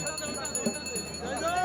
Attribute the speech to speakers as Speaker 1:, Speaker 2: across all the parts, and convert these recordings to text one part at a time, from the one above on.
Speaker 1: তৃণমূলের বিদায় ঘণ্টা তৃণমূলের বিশ্বজিৎ দাসের বিদায় ঘণ্টা ওর আমও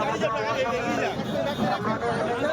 Speaker 1: ¡Vamos! ¡Vamos! ¡Vamos!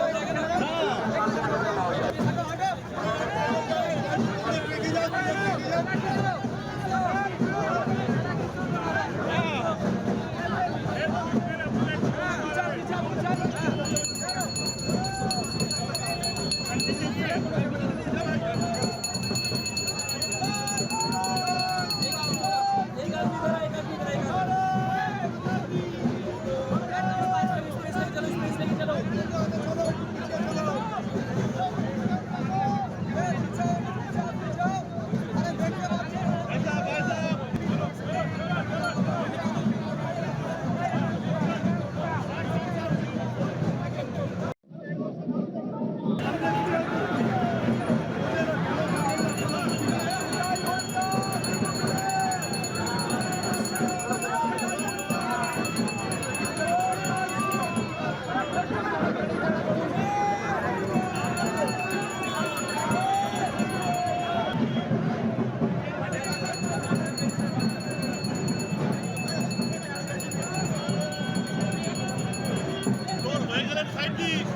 Speaker 2: কটলেস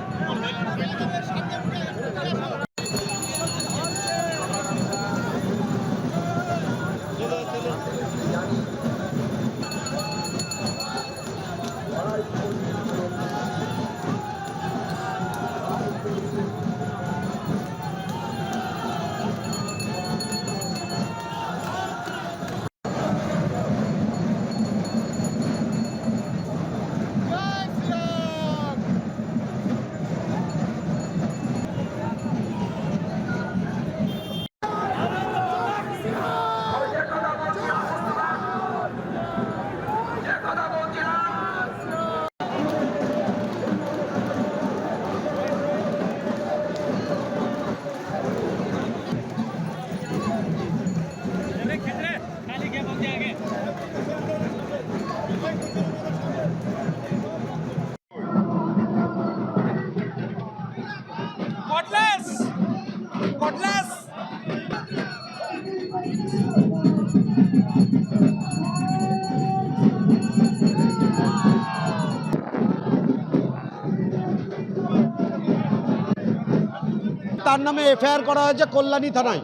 Speaker 3: তার নামে এফআইআর করা হয়েছে কল্যাণী থানায়।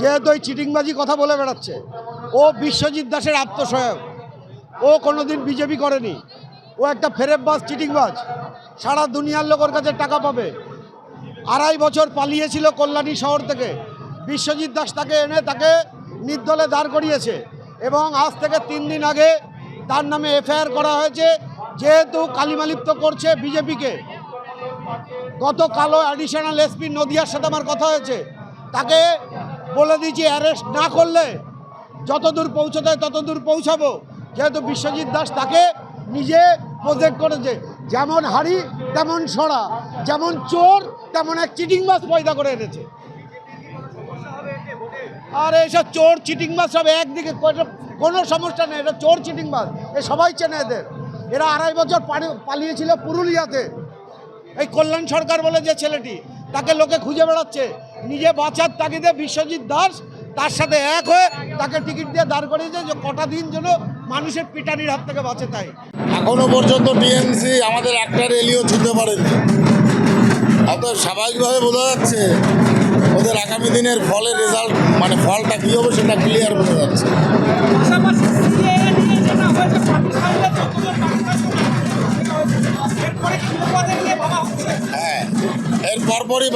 Speaker 3: যেহেতু ওই চিটিংবাজি কথা বলে বেড়াচ্ছে, ও বিশ্বজিৎ দাসের আত্মসহায়ক। ও কোনোদিন বিজেপি করেনি। ও একটা ফেরেববাজ, চিটিংবাজ। সারা দুনিয়ার লোকের কাছে টাকা পাবে। আড়াই বছর পালিয়েছিল কল্যাণী শহর থেকে। বিশ্বজিৎ দাস তাকে এনে তাকে নির্দলে দাঁড় করিয়েছে। এবং আজ থেকে তিন দিন আগে তার নামে এফআইআর করা হয়েছে। যেহেতু কালিমালিপ্ত করছে বিজেপিকে গত কালো অ্যাডিশনাল এসপি নদিয়ার সাথে আমার কথা হয়েছে। তাকে বলে দিয়েছি অ্যারেস্ট না করলে যতদূর পৌঁছতে ততদূর পৌঁছাবো। যেহেতু বিশ্বজিৎ দাস তাকে নিজে প্রজেক্ট করেছে। যেমন হাড়ি, তেমন সরা, যেমন চোর, তেমন এক চিটিংবাজ পয়দা করে এনেছে। আর এইসব চোর চিটিংবাজ সব একদিকে কোনো- সমস্যা নেই। এটা চোর চিটিং চিটিংবাজ এ সবাই চেনে এদের। এরা আড়াই বছর পালিয়েছিল পুরুলিয়াতে। এই কল্যাণ সরকার বলে যে ছেলেটি, তাকে লোকে খুঁজে বেড়াচ্ছে। নিজে বাঁচার তাগিদে বিশ্বজিৎ দাস তার সাথে এক হয়ে তাকে টিকিট দিয়ে দাঁড় করিয়েছে যে কটা দিন যেন মানুষের পিটানির হাত থেকে বাঁচে তাই।
Speaker 4: এখনও পর্যন্ত টিএমসি আমাদের একটা রেলিও ছুটতে পারেনি। অত স্বাভাবিকভাবে বোঝা যাচ্ছে ওদের আগামী দিনের ফলের রেজাল্ট মানে ফলটা কী হবে সেটা ক্লিয়ার বোঝা যাচ্ছে।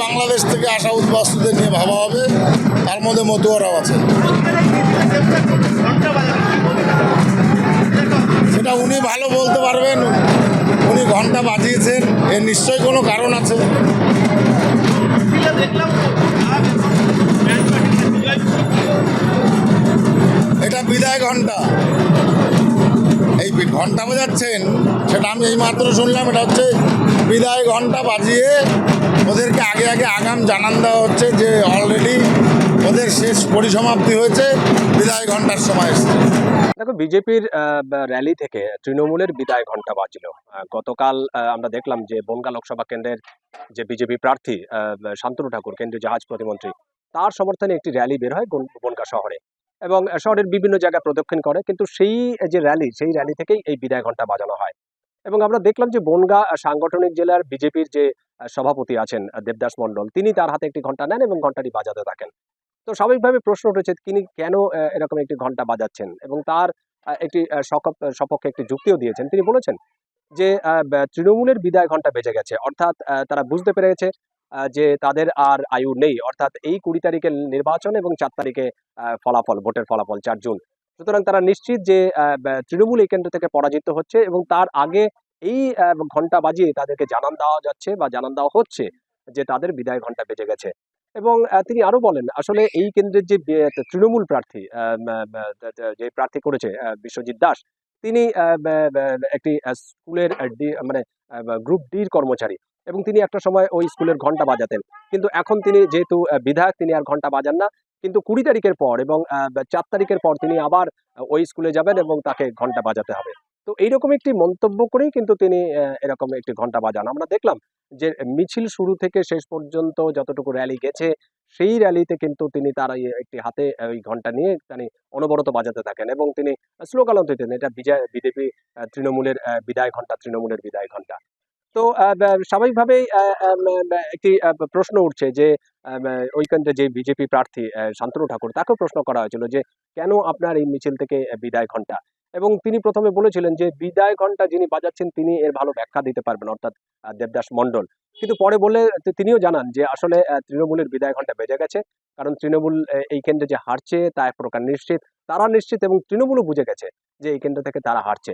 Speaker 4: বাংলাদেশ থেকে আসা উদ্বাস্তুদের নিয়ে ভাবা হবে। তার মধ্যে মতুয়ারাও আছে। সেটা উনি ভালো বলতে পারবেন।
Speaker 2: উনি ঘণ্টা বাজিয়েছেন। এর নিশ্চয়ই কোনো কারণ আছে।
Speaker 4: এটা বিদায় ঘণ্টা। এই ঘণ্টা বাজাচ্ছেন। সেটা আমি এইমাত্র শুনলাম। এটা হচ্ছে বিদায় ঘণ্টা বাজিয়ে ওদেরকে আগে আগে আগাম জানান দেওয়া হচ্ছে যে অলরেডি ওদের শেষ পরিসমাপ্তি হয়েছে, বিদায় ঘণ্টার সময় এসছে।
Speaker 5: দেখো, বিজেপির র্যালি থেকে তৃণমূলের বিদায় ঘণ্টা বাজল। গতকাল আমরা দেখলাম যে বনগা লোকসভা কেন্দ্রের যে বিজেপি প্রার্থী শান্তনু ঠাকুর, কেন্দ্রীয় জাহাজ প্রতিমন্ত্রী, তার সমর্থনে একটি র্যালি বের হয় বন- বনগা শহরে এবং শহরের বিভিন্ন জায়গায় প্রদক্ষিণ করে। কিন্তু সেই যে র্যালি সেই র্যালি থেকেই এই বিদায় ঘণ্টা বাজানো হয়। এবং আমরা দেখলাম যে বনগা সাংগঠনিক জেলার বিজেপির যে সভাপতি আছেন দেবদাস মণ্ডল, তিনি তার হাতে একটি ঘণ্টা নেন এবং ঘন্টাটি বাজাতে থাকেন। তো স্বাভাবিকভাবে প্রশ্ন উঠেছে, তিনি কেন এরকম একটি ঘণ্টা বাজাচ্ছেন? এবং তার একটি সপক্ষে একটি যুক্তিও দিয়েছেন। তিনি বলেছেন যে তৃণমূলের বিদায় ঘণ্টা বেজে গেছে। অর্থাৎ তারা বুঝতে পেরেছে যে তাদের আর আয়ু নেই। অর্থাৎ এই কুড়ি তারিখের নির্বাচন এবং চার তারিখে ফলাফল, ভোটের ফলাফল চার জুন। সুতরাং তারা নিশ্চিত যে তৃণমূল এই কেন্দ্র থেকে পরাজিত হচ্ছে এবং তার আগে এই ঘণ্টা বাজিয়ে তাদেরকে জানান দেওয়া যাচ্ছে বা জানান দেওয়া হচ্ছে যে তাদের বিদায় ঘণ্টা বেজে গেছে। এবং তিনি আরও বলেন, আসলে এই কেন্দ্রের যে তৃণমূল প্রার্থী যে প্রার্থী করেছে বিশ্বজিৎ দাস, তিনি একটি স্কুলের মানে গ্রুপ ডির কর্মচারী। এবং তিনি একটা সময় ওই স্কুলের ঘণ্টা বাজাতেন। কিন্তু এখন তিনি যেহেতু বিধায়ক, তিনি আর ঘণ্টা বাজান না। কিন্তু কুড়ি তারিখের পর এবং চার তারিখের পর তিনি আবার ওই স্কুলে যাবেন এবং তাকে ঘণ্টা বাজাতে হবে। তো এইরকম একটি মন্তব্য করেই কিন্তু তিনি এরকম একটি ঘণ্টা বাজান। আমরা দেখলাম যে মিছিল শুরু থেকে শেষ পর্যন্ত যতটুকু র্যালি গেছে, সেই র্যালিতে কিন্তু তিনি তার একটি হাতে ওই ঘণ্টা নিয়ে তিনি অনবরত বাজাতে থাকেন এবং তিনি স্লোগানও দিতেন, এটা বিজয়, বিজেপি তৃণমূলের বিদায় ঘণ্টা তৃণমূলের বিদায় ঘণ্টা তো স্বাভাবিকভাবেই একটি প্রশ্ন উঠছে যে আম, ওই কেন্দ্রে যে বিজেপি প্রার্থী শান্তনু ঠাকুর তাকেও প্রশ্ন করা হয়েছিল যে কেন আপনার এই মিছিল থেকে বিদায় ঘণ্টা এবং তিনি প্রথমে বলেছিলেন যে বিদায় ঘণ্টা যিনি বাজাচ্ছেন তিনি এর ভালো ব্যাখ্যা দিতে পারবেন অর্থাৎ দেবদাস মণ্ডল। কিন্তু পরে বলে তিনিও জানান যে আসলে তৃণমূলের বিদায় ঘণ্টা বেজে গেছে কারণ তৃণমূল এই কেন্দ্রে যে হারছে তা এক প্রকার নিশ্চিত তারা নিশ্চিত এবং তৃণমূলও বুঝে গেছে যে এই কেন্দ্র থেকে তারা হারছে।